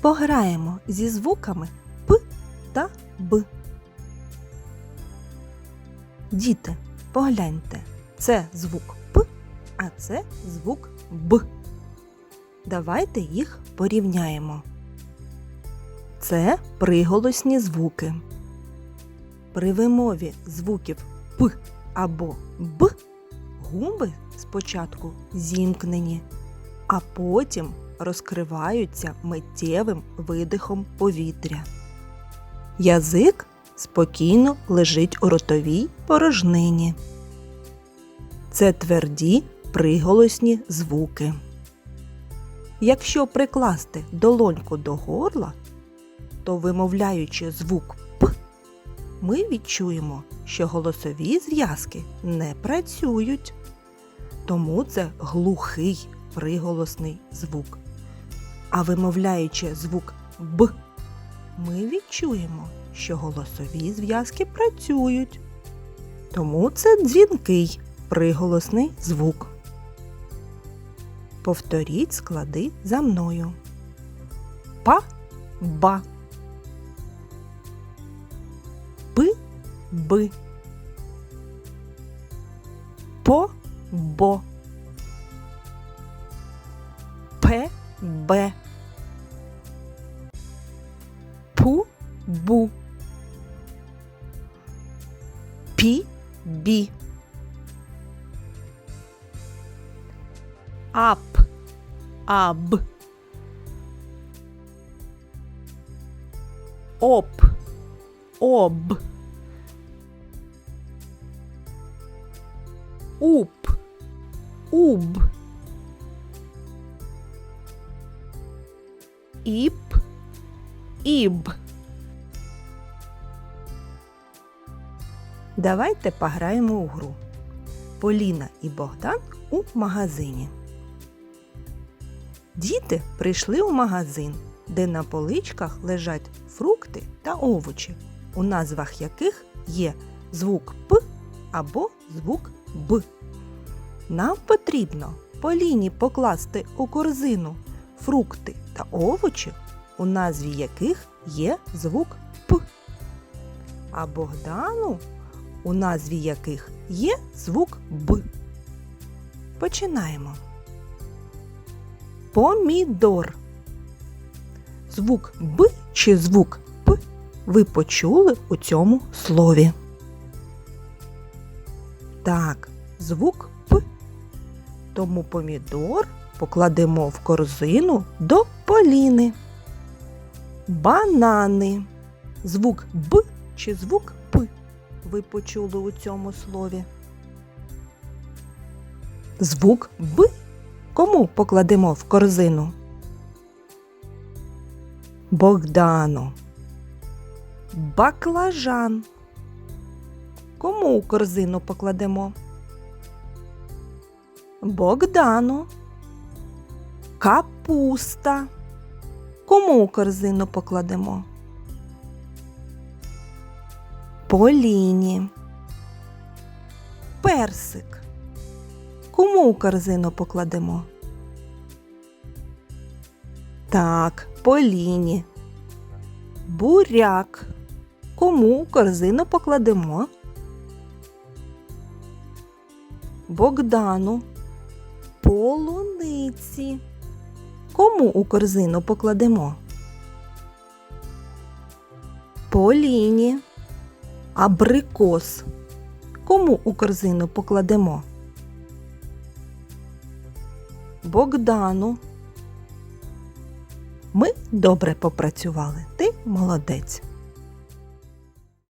пограємо зі звуками П та Б. Діти, погляньте, це звук П, а це звук Б. Давайте їх порівняємо. Це приголосні звуки. При вимові звуків П або Б губи спочатку зімкнені, а потім розкриваються миттєвим видихом повітря. Язик спокійно лежить у ротовій порожнині. Це тверді приголосні звуки. Якщо прикласти долоньку до горла, то вимовляючи звук П, ми відчуємо, що голосові зв'язки не працюють. Тому це глухий приголосний звук. А вимовляючи звук Б, ми відчуємо, що голосові зв'язки працюють. Тому це дзвінкий приголосний звук. Повторіть склади за мною. Па-ба. Пи-би. По-бо. Пе-бе. Пу-бу. Ап. Аб. Оп. Об. Уп. Уб. Іп. Іб. Давайте пограємо у гру. Поліна і Богдан у магазині. Діти прийшли у магазин, де на поличках лежать фрукти та овочі, у назвах яких є звук П або звук Б. Нам потрібно Поліні покласти у корзину фрукти та овочі, у назві яких є звук П. А Богдану, у назві яких є звук Б. Починаємо. Помідор. Звук Б чи звук П ви почули у цьому слові. Так, звук П. Тому помідор покладемо в корзину до поліни. Банани. Звук Б чи звук П ви почули у цьому слові. Звук Б кому покладемо в корзину? Богдану. Баклажан. Кому у корзину покладемо? Богдану. Капуста. Кому у корзину покладемо? Поліні. Персик. Кому у корзину покладемо? Так, Поліні. Буряк. Кому у корзину покладемо? Богдану. Полуниці. Кому у корзину покладемо? Поліні. Абрикос. Кому у корзину покладемо? Богдану. Ми добре попрацювали. Ти молодець.